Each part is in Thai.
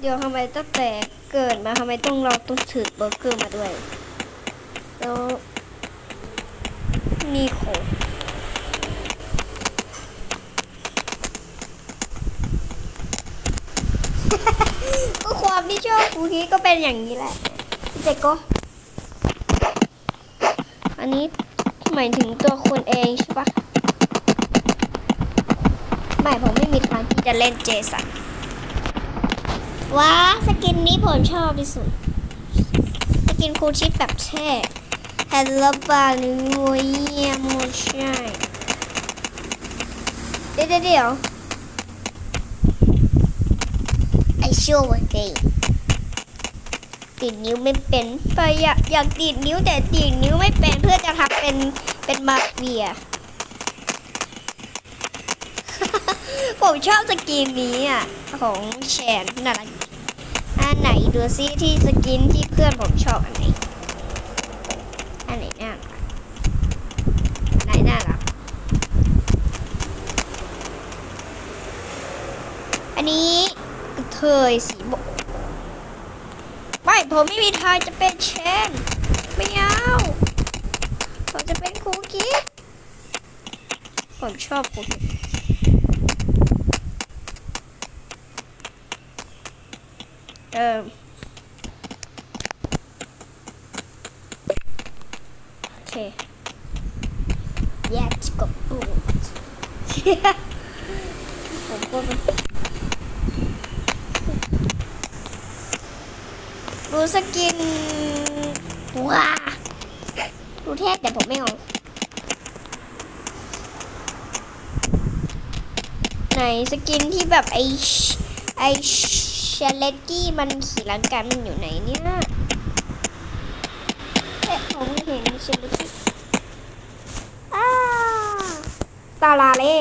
เดี๋ยวทำไมตั้งแต่เกิดมาทำไมต้องเราต้องถือเบอร์เกอร์มาด้วย แล้วนี่ของก็ความที่ชอบคูคีก็เป็นอย่างนี้แหละแต่ก็ อันนี้หมายถึงตัวคุณเองใช่ปะไม่ผมไม่มีทางที่จะเล่นเจสัน ว้าสกินนี้ผมชอบที่สุด สกินคูชิปแบบแช่ฮัลโลบาลูเยียมใช่เดี๋ยวเดี๋ยวเดี๋ยวไอชัวร์เดย์ติดนิ้วไม่เป็นไปอยากอยากติดนิ้วแต่ติดนิ้วไม่เป็นเพื่อจะทำเป็นเป็นมาเฟีย ผมชอบสกินนี้อะ ของแชนน่ารักอันไหนดูซิที่สกินที่เพื่อนผมชอบอันไหน อันไหนน่ารักอันไหนน่ารัก อันนี้กระเทยสีบกไม่ผมไม่มีทางจะเป็นเชนไม่เอาผมจะเป็นคูคิดผมชอบคูคิด เออโอเคแยกกับปูดผมก็เป็นดูสกินว้าดูเทพแต่ผมไม่เอาไหนสกินที่แบบไอชไอเชลเลตกี้มันขี่หลังกันมันอยู่ไหนเนี่ยเอ๊ะผมเห็นเชลเลตกี้อาตาลาเล่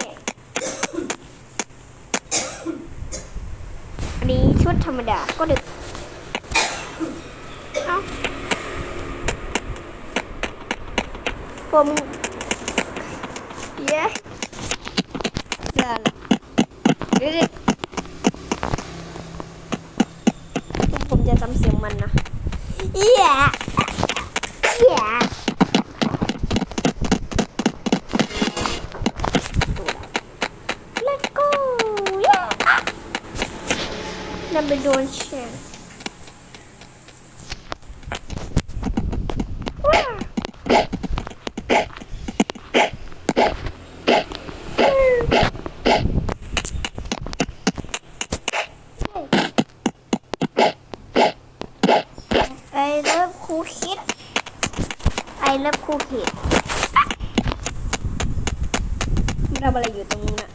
อันนี้ชุดธรรมดาก็ดึกเอ้าผมเย้เดี๋ยวนะเดี๋ยวๆผม จะจำเสียงมันนะเย้เย้แล้วก็เย้นำไปโดนแชร์ ว้าวไอเลิฟคูคิด ไอเลิฟคูคิดมันทำอะไรอยู่ตรงนู้นอะ